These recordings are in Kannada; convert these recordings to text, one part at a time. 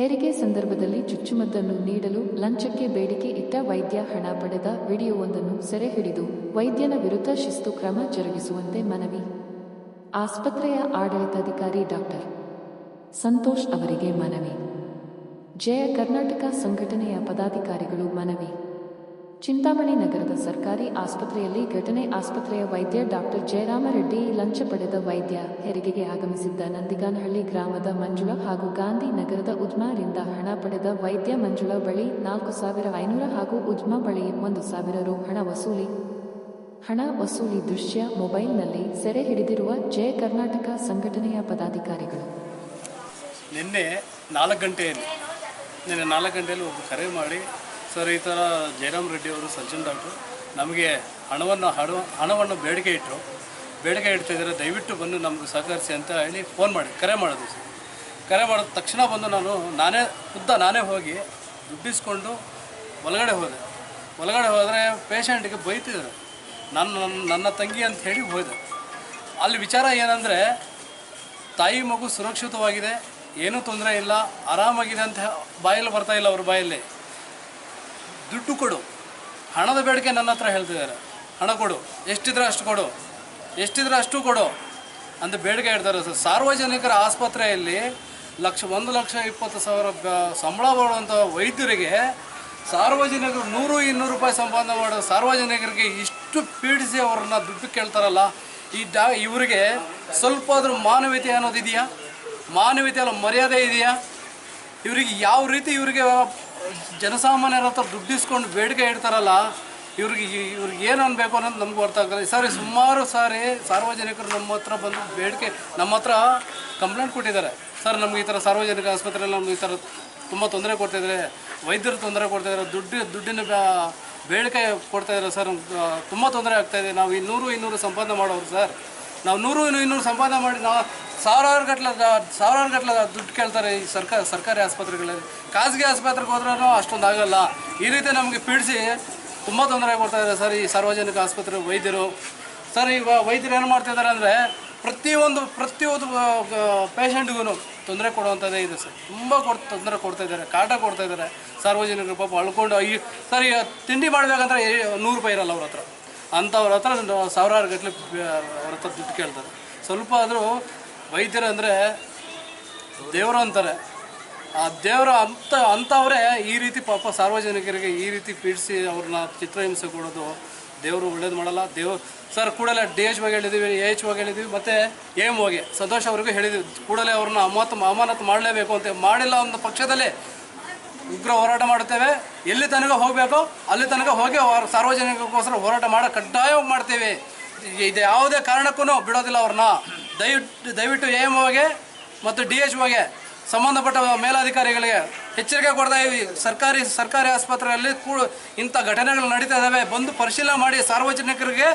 ಹೆರಿಗೆ ಸಂದರ್ಭದಲ್ಲಿ ಚುಚ್ಚುಮದ್ದನ್ನು ನೀಡಲು ಲಂಚಕ್ಕೆ ಬೇಡಿಕೆ ಇಟ್ಟ ವೈದ್ಯ ಹಣ ಪಡೆದ ವಿಡಿಯೋವೊಂದನ್ನು ಸೆರೆ ಹಿಡಿದು ವೈದ್ಯನ ವಿರುದ್ಧ ಶಿಸ್ತು ಕ್ರಮ ಜರುಗಿಸುವಂತೆ ಮನವಿ. ಆಸ್ಪತ್ರೆಯ ಆಡಳಿತಾಧಿಕಾರಿ ಡಾಕ್ಟರ್ ಸಂತೋಷ್ ಅವರಿಗೆ ಮನವಿ. ಜಯ ಕರ್ನಾಟಕ ಸಂಘಟನೆಯ ಪದಾಧಿಕಾರಿಗಳು ಮನವಿ. ಚಿಂತಾಮಣಿ ನಗರದ ಸರ್ಕಾರಿ ಆಸ್ಪತ್ರೆಯಲ್ಲಿ ಘಟನೆ ಆಸ್ಪತ್ರೆಯ ವೈದ್ಯ ಡಾಕ್ಟರ್ ಜಯರಾಮರೆಡ್ಡಿ ಲಂಚ ಪಡೆದ ವೈದ್ಯ ಹೆರಿಗೆಗೆ ಆಗಮಿಸಿದ್ದ ನಂದಿಗಾನಹಳ್ಳಿ ಗ್ರಾಮದ ಮಂಜುಳ ಹಾಗೂ ಗಾಂಧಿ ನಗರದ ಉಜ್ಮಾರಿಂದ ಹಣ ಪಡೆದ ವೈದ್ಯ ಮಂಜುಳ ಬಳಿ ನಾಲ್ಕು ಸಾವಿರ ಐನೂರ ಹಾಗೂ ಉಜ್ಮಾ ಬಳಿ ಒಂದು ಸಾವಿರ ರು ಹಣ ವಸೂಲಿ. ಹಣ ವಸೂಲಿ ದೃಶ್ಯ ಮೊಬೈಲ್ನಲ್ಲಿ ಸೆರೆ ಹಿಡಿದಿರುವ ಜಯ ಕರ್ನಾಟಕ ಸಂಘಟನೆಯ ಪದಾಧಿಕಾರಿಗಳು. ನಿನ್ನೆ ನಾಲ್ಕು ಗಂಟೆಯಲ್ಲಿ, ನಿನ್ನೆ ನಾಲ್ಕು ಗಂಟೆಯಲ್ಲಿ ಒಬ್ಬ ಕರೆ ಮಾಡಿ ಸರ್, ಈ ಥರ ಜಯರಾಮ್ ರೆಡ್ಡಿ ಅವರು ಸಚಿನ್ ಡಾಕ್ಟ್ರು, ನಮಗೆ ಹಣವನ್ನು ಹಣ, ಹಣವನ್ನು ಬೇಡಿಕೆ ಇಟ್ಟರು ಬೇಡಿಕೆ ಇಡ್ತಿದ್ದಾರೆ ದಯವಿಟ್ಟು ಬಂದು ನಮಗೆ ಸಹಕರಿಸಿ ಅಂತ ಹೇಳಿ ಫೋನ್ ಮಾಡಿ, ಕರೆ ಮಾಡೋದು ಸರ್. ಕರೆ ಮಾಡಿದ ತಕ್ಷಣ ಬಂದು ನಾನು, ನಾನೇ, ಖುದ್ದ ನಾನೇ ಹೋಗಿ ದುಡ್ಡಿಸ್ಕೊಂಡು ಒಳಗಡೆ ಹೋದೆ. ಒಳಗಡೆ ಹೋದರೆ ಪೇಷಂಟಿಗೆ ಬೈತಿದ್ದಾರೆ ನನ್ನ, ನನ್ನ- ತಂಗಿ ಅಂತ ಹೇಳಿ ಹೋದೆ. ಅಲ್ಲಿ ವಿಚಾರ ಏನಂದರೆ, ತಾಯಿ ಮಗು ಸುರಕ್ಷಿತವಾಗಿದೆ, ಏನೂ ತೊಂದರೆ ಇಲ್ಲ, ಆರಾಮಾಗಿದೆ ಅಂತ ಬಾಯಲ್ಲಿ ಬರ್ತಾ ಇಲ್ಲ ಅವ್ರ ಬಾಯಲ್ಲಿ. ದುಡ್ಡು ಕೊಡು. ಹಣದ ಬೇಡಿಕೆ ನನ್ನ ಹತ್ರ ಹೇಳ್ತಿದ್ದಾರೆ. ಹಣ ಕೊಡು. ಎಷ್ಟಿದ್ರೆ ಅಷ್ಟು ಕೊಡು. ಎಷ್ಟಿದ್ರೆ ಅಷ್ಟು ಕೊಡು ಅಂತ ಬೇಡಿಕೆ ಇಡ್ತಾರೆ ಸರ್. ಸಾರ್ವಜನಿಕರ ಆಸ್ಪತ್ರೆಯಲ್ಲಿ ಲಕ್ಷ, ಒಂದು ಲಕ್ಷ ಇಪ್ಪತ್ತು ಸಾವಿರ ಸಂಬಳ ಮಾಡುವಂಥ ವೈದ್ಯರಿಗೆ ಸಾರ್ವಜನಿಕರು ನೂರು, ಇನ್ನೂರು ರೂಪಾಯಿ ಸಂಪಾದನೆ ಮಾಡೋ ಸಾರ್ವಜನಿಕರಿಗೆ ಇಷ್ಟು ಪೀಡಿಸಿ ಅವ್ರನ್ನ ದುಡ್ಡು ಕೇಳ್ತಾರಲ್ಲ, ಈ ಡಾ, ಇವರಿಗೆ ಸ್ವಲ್ಪ ಆದರೂ ಮಾನವೀಯತೆ ಅನ್ನೋದಿದೆಯಾ ಮಾನವೀಯತೆ ಅಲ್ಲ ಮರ್ಯಾದೆ ಇದೆಯಾ? ಇವರಿಗೆ ಯಾವ ರೀತಿ ಇವರಿಗೆ ಜನಸಾಮಾನ್ಯರ ಹತ್ರ ದುಡ್ಡಿಸ್ಕೊಂಡು ಬೇಡಿಕೆ ಇಡ್ತಾರಲ್ಲ, ಇವ್ರಿಗೆ ಇವ್ರಿಗೆ ಏನು ಅನ್ಬೇಕು ಅನ್ನೋದು ನಮ್ಗೆ ಅರ್ಥ ಆಗಲ್ಲ. ಸಾರಿ ಸುಮಾರು ಸಾರಿ ಸಾರ್ವಜನಿಕರು ನಮ್ಮ ಹತ್ರ ಬಂದು ಬೇಡಿಕೆ, ನಮ್ಮ ಹತ್ರ ಕಂಪ್ಲೇಂಟ್ ಕೊಟ್ಟಿದ್ದಾರೆ. ಸರ್, ನಮ್ಗೆ ಈ ಥರ ಸಾರ್ವಜನಿಕ ಆಸ್ಪತ್ರೆಯಲ್ಲಿ ನಮ್ಗೆ ಈ ಥರ ತುಂಬ ತೊಂದರೆ ಕೊಡ್ತಾಯಿದ್ದಾರೆ ವೈದ್ಯರು ತೊಂದರೆ ಕೊಡ್ತಾಯಿದ್ದಾರೆ ದುಡ್ಡು, ದುಡ್ಡಿನ ಬೇಡಿಕೆ ಕೊಡ್ತಾಯಿದ್ದಾರೆ ಸರ್. ತುಂಬ ತೊಂದರೆ ಆಗ್ತಾಯಿದೆ ನಾವು ಇನ್ನೂರು ಇನ್ನೂರು ಸಂಪಾದನೆ ಮಾಡೋರು ಸರ್. ನಾವು ನೂರು ಇನ್ನೂ ಇನ್ನೂರು ಸಂಪಾದನೆ ಮಾಡಿ ನಾವು ಸಾವಿರಾರು ಗಟ್ಟಲೆ ಸಾವಿರಾರು ಗಟ್ಟಲೆ ದುಡ್ಡು ಕೇಳ್ತಾರೆ ಈ ಸರ್ಕಾರ ಸರ್ಕಾರಿ ಆಸ್ಪತ್ರೆಗಳಲ್ಲಿ. ಖಾಸಗಿ ಆಸ್ಪತ್ರೆಗೆ ಹೋದ್ರೂ ಅಷ್ಟೊಂದು ಆಗಲ್ಲ. ಈ ರೀತಿ ನಮಗೆ ಪೀಡಿಸಿ ತುಂಬ ತೊಂದರೆ ಕೊಡ್ತಾಯಿದ್ದಾರೆ ಸರ್ ಈ ಸಾರ್ವಜನಿಕ ಆಸ್ಪತ್ರೆ ವೈದ್ಯರು. ಸರ್ ಈಗ ವೈದ್ಯರು ಏನು ಮಾಡ್ತಿದ್ದಾರೆ ಅಂದರೆ ಪ್ರತಿಯೊಂದು ಪ್ರತಿಯೊಂದು ಪೇಷಂಟ್ಗೂ ತೊಂದರೆ ಕೊಡುವಂಥದ್ದೇ ಇದೆ ಸರ್. ತುಂಬ ಕೊಡ್, ತೊಂದರೆ ಕೊಡ್ತಾ ಇದ್ದಾರೆ, ಕಾಟ ಕೊಡ್ತಾ ಇದ್ದಾರೆ. ಸಾರ್ವಜನಿಕರು ಪಾಪ ಅಳ್ಕೊಂಡು ಈ ಸರ್ ಈಗ ತಿಂಡಿ ಮಾಡಬೇಕಂದ್ರೆ ನೂರು ರೂಪಾಯಿ ಇರಲ್ಲ ಅವ್ರ ಹತ್ರ. ಅಂಥವ್ರ ಹತ್ರ ಸಾವಿರಾರು ಗಟ್ಟಲೆ ಅವ್ರ ಹತ್ರ ದುಡ್ಡು ಕೇಳ್ತಾರೆ. ಸ್ವಲ್ಪ ಆದರೂ ವೈದ್ಯರು ಅಂದರೆ ದೇವರು ಅಂತಾರೆ. ಆ ದೇವರು ಅಂತ ಅಂಥವರೇ ಈ ರೀತಿ ಪಾಪ ಸಾರ್ವಜನಿಕರಿಗೆ ಈ ರೀತಿ ಪೀಡಿಸಿ ಅವ್ರನ್ನ ಚಿತ್ರಹಿಂಸೆ ಕೊಡೋದು ದೇವರು ಒಳ್ಳೇದು ಮಾಡಲ್ಲ. ದೇವ್ರು, ಸರ್ ಕೂಡಲೇ ಡಿ ಎಚ್ ಬಗ್ಗೆ ಹೇಳಿದ್ದೀವಿ ಎ ಎಚ್ ಬಗ್ಗೆ ಹೇಳಿದ್ದೀವಿ ಮತ್ತು ಎಂ ಹೋಗಿ ಸಂತೋಷ್ ಅವ್ರಿಗೂ ಹೇಳಿದ್ವಿ. ಕೂಡಲೇ ಅವ್ರನ್ನ ಅಮಾನತು ಅಮಾನತು ಮಾಡಲೇಬೇಕು ಅಂತ ಮಾಡಿಲ್ಲ ಒಂದು ಪಕ್ಷದಲ್ಲಿ ಉಗ್ರ ಹೋರಾಟ ಮಾಡುತ್ತೇವೆ. ಎಲ್ಲಿ ತನಕ ಹೋಗಬೇಕು, ಅಲ್ಲಿ ತನಕ ಹೋಗಿ ಅವ್ರ ಸಾರ್ವಜನಿಕಕ್ಕೋಸ್ಕರ ಹೋರಾಟ ಮಾಡೋ ಕಡ್ಡಾಯವಾಗಿ ಮಾಡ್ತೇವೆ. ಇದು ಯಾವುದೇ ಕಾರಣಕ್ಕೂ ಬಿಡೋದಿಲ್ಲ ಅವ್ರನ್ನ. ದಯವಿಟ್ಟು ದಯವಿಟ್ಟು ಎ ಎಂ ಒಗೆ ಮತ್ತು ಡಿ ಎಚ್ ಒಗೆ ಸಂಬಂಧಪಟ್ಟ ಮೇಲಾಧಿಕಾರಿಗಳಿಗೆ ಎಚ್ಚರಿಕೆ ಕೊಡ್ತಾ ಇದ್ದೀವಿ. ಸರ್ಕಾರಿ ಸರ್ಕಾರಿ ಆಸ್ಪತ್ರೆಯಲ್ಲಿ ಕೂ, ಇಂಥ ಘಟನೆಗಳು ನಡೀತಾ ಇದ್ದಾವೆ. ಬಂದು ಪರಿಶೀಲನೆ ಮಾಡಿ ಸಾರ್ವಜನಿಕರಿಗೆ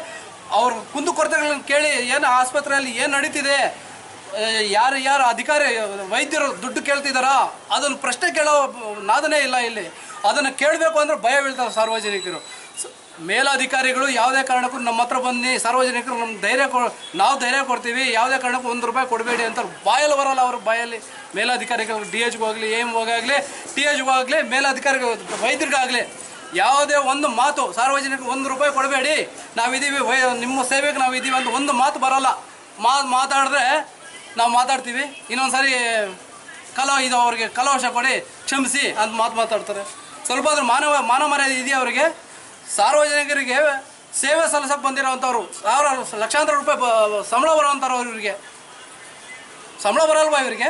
ಅವ್ರ ಕುಂದುಕೊರತೆಗಳನ್ನು ಕೇಳಿ ಏನು ಆಸ್ಪತ್ರೆಯಲ್ಲಿ ಏನು ನಡೀತಿದೆ ಯಾರು ಯಾರು ಅಧಿಕಾರಿ, ವೈದ್ಯರು ದುಡ್ಡು ಕೇಳ್ತಿದ್ದಾರಾ ಅದನ್ನು ಪ್ರಶ್ನೆ ಕೇಳೋ ನಾದನೇ ಇಲ್ಲ ಇಲ್ಲಿ. ಅದನ್ನು ಕೇಳಬೇಕು ಅಂದ್ರೆ ಭಯ ಬೀಳ್ತಾರೆ ಸಾರ್ವಜನಿಕರು. ಮೇಲಾಧಿಕಾರಿಗಳು ಯಾವುದೇ ಕಾರಣಕ್ಕೂ ನಮ್ಮ ಹತ್ರ ಬನ್ನಿ, ಸಾರ್ವಜನಿಕರು ನಮ್ಮ ಧೈರ್ಯ ಕೊ ನಾವು ಧೈರ್ಯ ಕೊಡ್ತೀವಿ, ಯಾವುದೇ ಕಾರಣಕ್ಕೂ ಒಂದು ರೂಪಾಯಿ ಕೊಡಬೇಡಿ ಅಂತ ಬಾಯಲ್ಲಿ ಬರಲ್ಲ ಅವ್ರ ಬಾಯಲ್ಲಿ. ಮೇಲಾಧಿಕಾರಿಗಳು ಡಿ ಎಚ್ಗೆ ಹೋಗಲಿ ಎಂ ಹೋಗಾಗಲಿ ಟಿ ಎಚ್ಗೆ ಹೋಗಲಿ, ಮೇಲಾಧಿಕಾರಿಗಳು ವೈದ್ಯರಿಗಾಗಲಿ ಯಾವುದೇ ಒಂದು ಮಾತು ಸಾರ್ವಜನಿಕರು ಒಂದು ರೂಪಾಯಿ ಕೊಡಬೇಡಿ. ನಾವಿದ್ದೀವಿ ವೈ ನಿಮ್ಮ ಸೇವೆಗೆ ನಾವು ಇದ್ದೀವಿ ಅಂತ ಒಂದು ಮಾತು ಬರಲ್ಲ. ಮಾ ಮಾತಾಡಿದ್ರೆ ನಾವು ಮಾತಾಡ್ತೀವಿ. ಇನ್ನೊಂದು ಸಾರಿ ಕಲೋ ಇದು ಅವ್ರಿಗೆ ಕಲವಶ ಕೊಡಿ, ಕ್ಷಮಿಸಿ ಅಂತ ಮಾತು ಮಾತಾಡ್ತಾರೆ. ಸ್ವಲ್ಪ ಆದರೂ ಮಾನವ ಮಾನವ ಮರ್ಯಾದೆ ಇದೆಯಾ ಅವರಿಗೆ? ಸಾರ್ವಜನಿಕರಿಗೆ ಸೇವೆ ಸಲ್ಲಿಸಕ್ಕೆ ಬಂದಿರೋವಂಥವ್ರು ಸಾವಿರ ಲಕ್ಷಾಂತರ ರೂಪಾಯಿ ಸಂಬಳ ಬರೋವಂಥವ್ರು ಇವರಿಗೆ. ಸಂಬಳ ಬರಲ್ವಾ ಇವರಿಗೆ?